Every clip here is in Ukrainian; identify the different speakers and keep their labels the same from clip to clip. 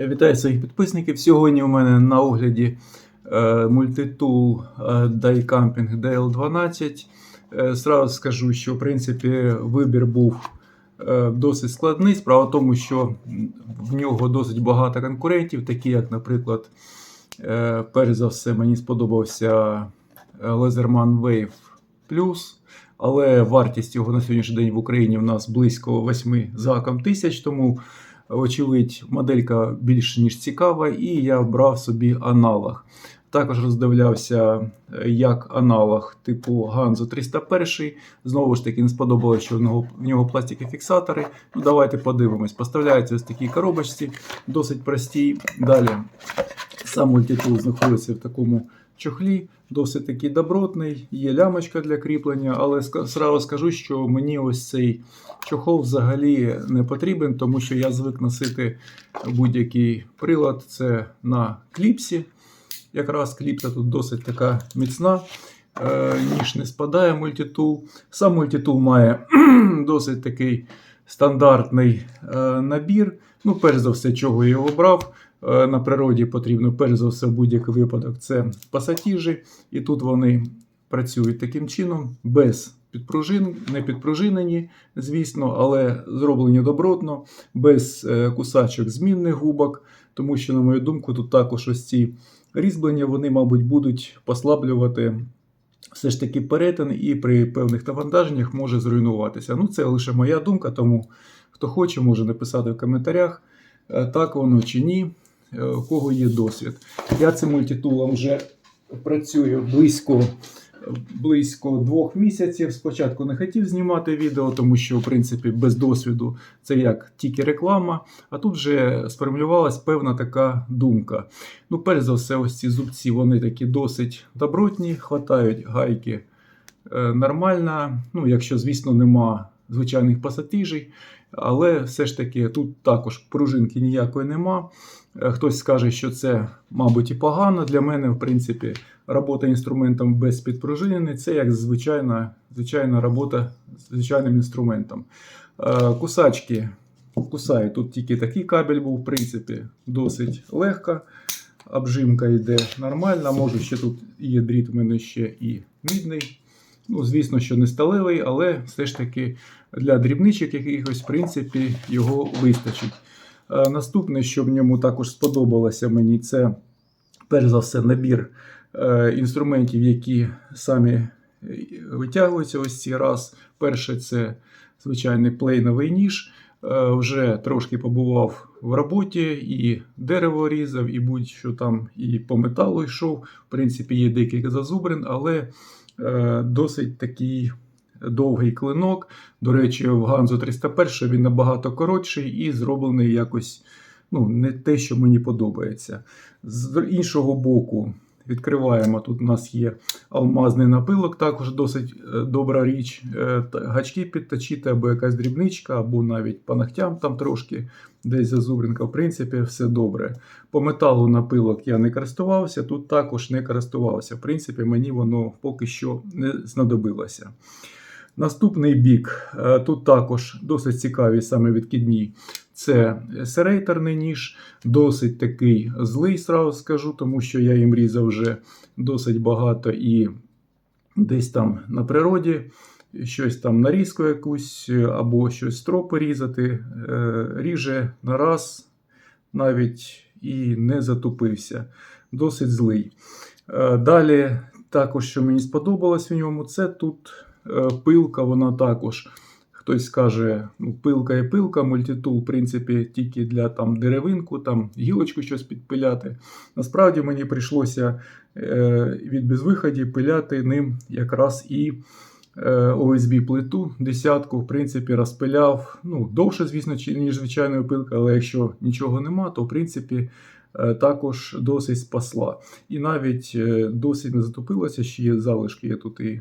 Speaker 1: Я Вітаю своїх підписників. Сьогодні у мене на огляді е, мультитул е, Daicamping DL12. Е, Зразу скажу, що в принципі вибір був е, досить складний. Справа в тому, що в нього досить багато конкурентів, такі як, наприклад, е, перш за все, мені сподобався е, Laserman Wave Plus. Але вартість його на сьогоднішній день в Україні в нас близько 8 закам тисяч, тому Очевидь, моделька більш ніж цікава, і я брав собі аналог. Також роздивлявся як аналог типу Ганзо 301. Знову ж таки, не сподобалося, що в нього, в нього пластики фіксатори. Ну, Давайте подивимось. Поставляється ось такій коробочці, досить простій. Далі сам мультитул знаходиться в такому чохлі, досить таки добротний, є лямочка для кріплення, але сразу скажу, що мені ось цей чохол взагалі не потрібен, тому що я звик носити будь-який прилад. Це на кліпсі. Якраз кліпса тут досить така міцна, е, ніж не спадає мультитул. Сам мультитул має досить такий стандартний е, набір. Ну, перш за все, чого я його брав. Е, на природі потрібно, перш за все, в будь-який випадок це пасатіжі, і тут вони працюють таким чином, без підпружин, не підпружинені, звісно, але зроблені добротно, без е, кусачок змінних губок, тому що, на мою думку, тут також ось ці різьблення, вони, мабуть, будуть послаблювати. Все ж таки перетин і при певних навантаженнях може зруйнуватися. Ну, це лише моя думка, тому хто хоче, може написати в коментарях, е, так воно чи ні. Е, у кого є досвід. Я цим мультитулом вже працюю близько близько двох місяців. Спочатку не хотів знімати відео, тому що, в принципі, без досвіду це як тільки реклама. А тут вже сформулювалась певна така думка. Ну, перш за все, ось ці зубці вони такі досить добротні, хватають гайки е, нормально. Ну, якщо, звісно, нема звичайних пасатижей. Але все ж таки тут також пружинки ніякої нема. Е, хтось скаже, що це, мабуть, і погано. Для мене, в принципі, робота інструментом без підпружинення це як звичайна звичайна робота з звичайним інструментом. Е, кусачки кусаю. Тут тільки такий кабель був, в принципі, досить легка. Обжимка йде нормальна. Може, ще тут є дріт, у мене ще і мідний. Ну, Звісно, що не сталевий, але все ж таки для дрібничок якихось, в принципі, його вистачить. Е, наступне, що в ньому також сподобалося мені, це перш за все набір е, інструментів, які самі е, витягуються ось ці раз. Перше, це звичайний плейновий ніж. Вже трошки побував в роботі, і дерево різав, і будь-що там і по металу йшов. В принципі, є декілька зазубрин, але досить такий довгий клинок. До речі, в Ганзо 301 він набагато коротший і зроблений якось ну, не те, що мені подобається. З іншого боку, відкриваємо. Тут у нас є алмазний напилок, також досить е, добра річ. Е, гачки підточити, або якась дрібничка, або навіть по ногтям там трошки десь зазубринка. В принципі, все добре. По металу напилок я не користувався, тут також не користувався. В принципі, мені воно поки що не знадобилося. Наступний бік, е, тут також досить цікаві саме відкидні. Це серейторний ніж, досить такий злий, сразу скажу, тому що я їм різав вже досить багато і десь там на природі. Щось там нарізку якусь, або щось стропи різати, е, ріже на раз, навіть і не затупився. Досить злий. Е, далі, також, що мені сподобалось в ньому, це тут Е, пилка, вона також. Хтось скаже, ну, пилка і пилка, мультитул, в принципі, тільки для там деревинку, там гілочку щось підпиляти. Насправді мені прийшлося е, від безвиході пиляти ним якраз і е, ОСБ плиту десятку, в принципі, розпиляв. ну, Довше, звісно, ніж звичайною пилкою, але якщо нічого нема, то в принципі. Також досить спасла. І навіть досить не затопилося, ще є залишки, є тут і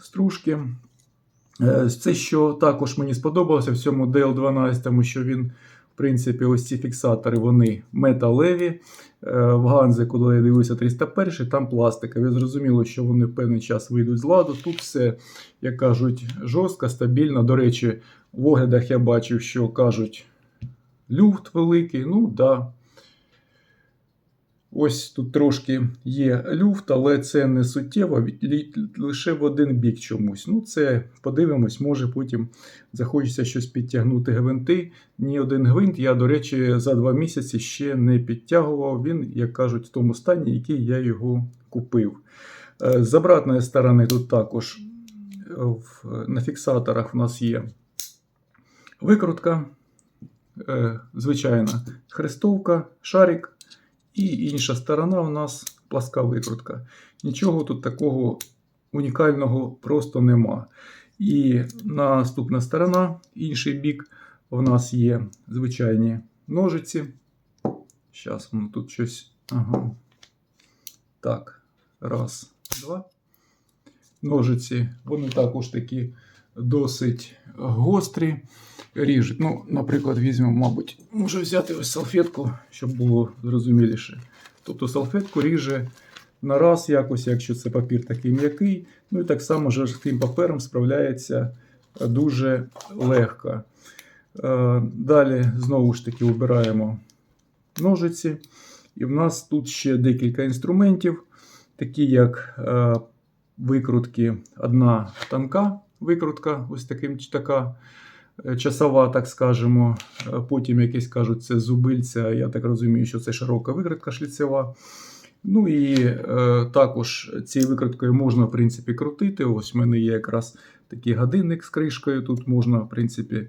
Speaker 1: стружки. Е, це, що також мені сподобалося в цьому DL12, що він, в принципі, ось ці фіксатори вони металеві. Е, в Ганзе, коли я дивився 301, там пластикові. Зрозуміло, що вони в певний час вийдуть з ладу. Тут все, як кажуть, жорстко, стабільно. До речі, в оглядах я бачив, що кажуть, люфт великий. Ну, да. Ось тут трошки є люфт, але це не суттєво, лише в один бік чомусь. Ну, це подивимось, може потім захочеться щось підтягнути гвинти. Ні один гвинт я, до речі, за два місяці ще не підтягував. Він, як кажуть, в тому стані, який я його купив. Е, З обратної сторони тут також на фіксаторах в нас є викрутка, е, звичайна хрестовка, шарик. І інша сторона у нас пласка викрутка. Нічого тут такого унікального просто нема. І наступна сторона, інший бік, у нас є звичайні ножиці. Зараз воно тут щось. Ага. Так, раз, два. Ножиці, вони також такі досить гострі. Ріжуть. Ну, наприклад, візьмемо, мабуть, можу взяти ось салфетку, щоб було зрозуміліше. Тобто салфетку ріже на раз якось, якщо це папір такий м'який. Ну і так само жорстким папером справляється дуже легко. Е, Далі знову ж таки обираємо ножиці. І в нас тут ще декілька інструментів, такі як е, викрутки, одна тонка викрутка, ось таким така е, часова, так скажемо. Е, Потім якісь кажуть, це зубильця. Я так розумію, що це широка викрутка шліцева. Ну і е, також цією викруткою можна, в принципі, крутити. Ось в мене є якраз такий годинник з кришкою. Тут можна, в принципі,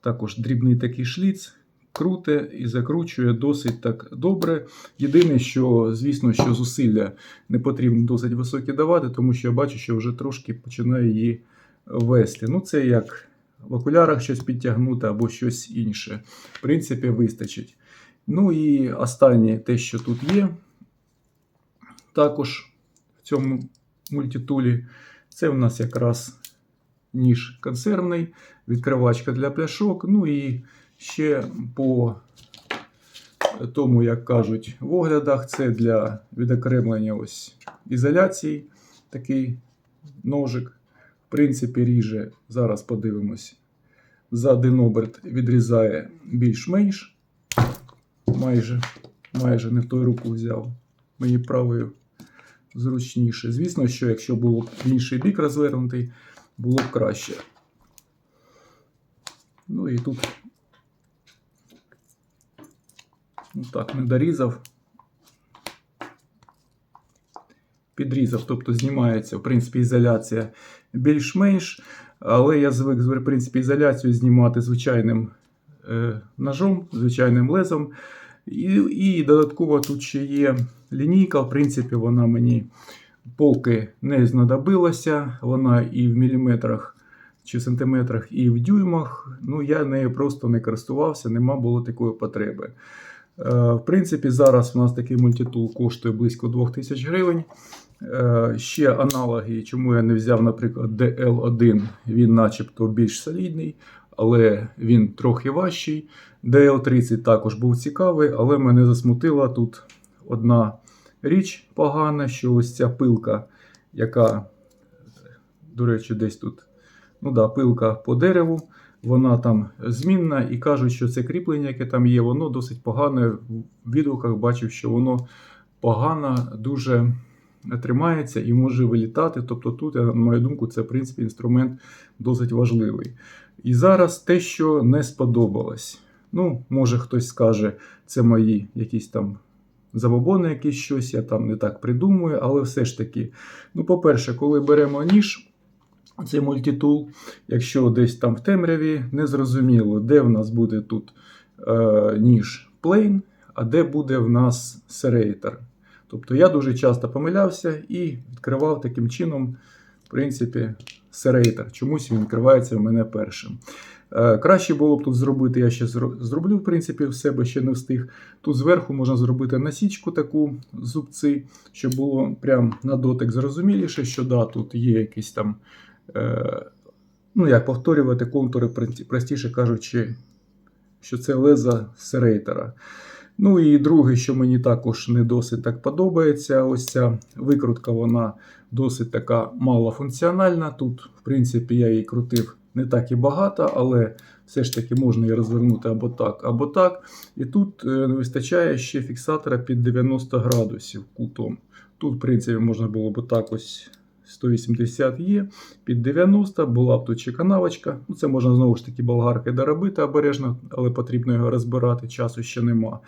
Speaker 1: також дрібний такий шліц. Круте і закручує досить так добре. Єдине, що, звісно, що зусилля не потрібно досить високі давати, тому що я бачу, що вже трошки починає її вести. Ну, це як в окулярах щось підтягнути або щось інше. В принципі, вистачить. Ну і останнє те, що тут є, також в цьому мультитулі, це у нас якраз ніж консервний, відкривачка для пляшок. Ну і ще по тому, як кажуть, в оглядах, це для відокремлення ось ізоляції такий ножик. Принципі, ріже, зараз подивимось, за один оберт відрізає більш-менш. Майже, майже не в той руку взяв. Мені правою зручніше. Звісно, що якщо було б інший бік розвернутий, було б краще. Ну і тут ну так, не дорізав. Підрізав, тобто знімається, в принципі, ізоляція більш-менш. Але я звик, в принципі, ізоляцію знімати звичайним е, ножом, звичайним лезом. І, і додатково тут ще є лінійка. В принципі, вона мені поки не знадобилася. Вона і в міліметрах чи сантиметрах, і в дюймах. Ну, я нею просто не користувався, нема було такої потреби. Е, В принципі, зараз у нас такий мультитул коштує близько 2000 гривень. Е, Ще аналоги, чому я не взяв, наприклад, DL1, він начебто більш солідний, але він трохи важчий. DL30 також був цікавий, але мене засмутила тут одна річ погана, що ось ця пилка, яка, до речі, десь тут ну да, пилка по дереву, вона там змінна, і кажуть, що це кріплення, яке там є, воно досить погане. В відгуках бачив, що воно погано дуже тримається і може вилітати. Тобто, тут, на мою думку, це в принципі інструмент досить важливий. І зараз те, що не сподобалось. Ну, може хтось скаже, це мої якісь там забобони, якісь щось, я там не так придумую, але все ж таки, ну, по-перше, коли беремо ніж, цей мультитул, якщо десь там в темряві, незрозуміло, де в нас буде тут е, ніж плейн, а де буде в нас серейтер. Тобто я дуже часто помилявся і відкривав таким чином, в принципі, серейтер. Чомусь він відкривається в мене першим. Е, Краще було б тут зробити, я ще зроблю, в принципі, в себе ще не встиг. Тут зверху можна зробити насічку таку зубці, щоб було прям на дотик зрозуміліше, що да, тут є якісь там, е, ну як повторювати контури, простіше кажучи, що це леза серейтера. Ну і друге, що мені також не досить так подобається, ось ця викрутка, вона досить така малофункціональна. Тут, в принципі, я її крутив не так і багато, але все ж таки можна її розвернути або так, або так. І тут е, не вистачає ще фіксатора під 90 градусів кутом. Тут, в принципі, можна було б так ось 180 є, під 90 була б тут ще канавочка. Ну, це можна знову ж таки болгаркою доробити обережно, але потрібно його розбирати, часу ще нема.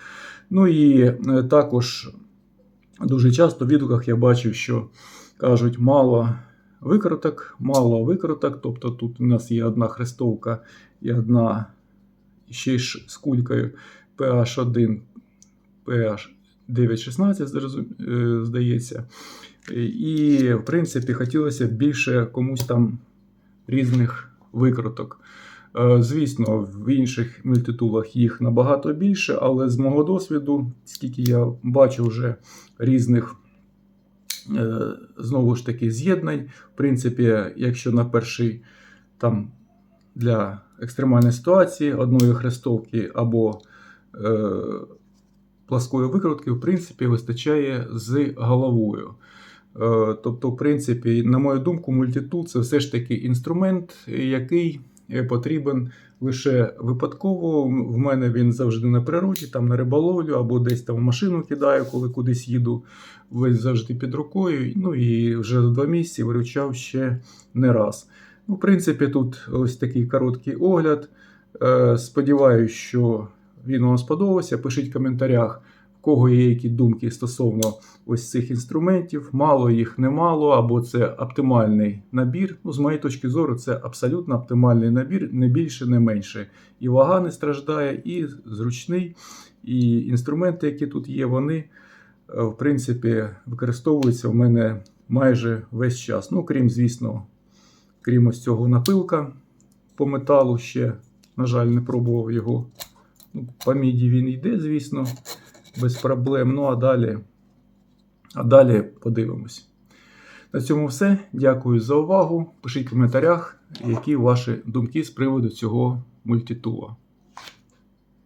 Speaker 1: Ну і е, також дуже часто в відгуках я бачив, що кажуть, мало викруток, мало викруток. Тобто тут у нас є одна хрестовка і одна ще ж з кулькою PH1, PH916, е, здається. І, в принципі, хотілося б більше комусь там різних викруток. Е, Звісно, в інших мультитулах їх набагато більше, але з мого досвіду, скільки я бачу вже різних е, знову ж таки з'єднань. В принципі, якщо на перший там для екстремальної ситуації одної хрестовки або е, пласкої викрутки, в принципі, вистачає з головою. Е, Тобто, в принципі, на мою думку, мультитул це все ж таки інструмент, який е, потрібен лише випадково. В мене він завжди на природі, там на риболовлю або десь там в машину кидаю, коли кудись їду. Він завжди під рукою. Ну і вже за два місяці виручав ще не раз. Ну, в принципі, тут ось такий короткий огляд. Е, Сподіваюсь, що він вам сподобався. Пишіть в коментарях, кого є які думки стосовно ось цих інструментів. Мало їх немало, або це оптимальний набір. Ну, з моєї точки зору, це абсолютно оптимальний набір, не більше, не менше. І вага не страждає, і зручний. І інструменти, які тут є, вони, е, в принципі, використовуються в мене майже весь час. Ну, крім, звісно, крім ось цього напилка по металу ще, на жаль, не пробував його. Ну, по міді він йде, звісно, без проблем. Ну а далі, а далі подивимось. На цьому все. Дякую за увагу. Пишіть в коментарях, які ваші думки з приводу цього мультитула.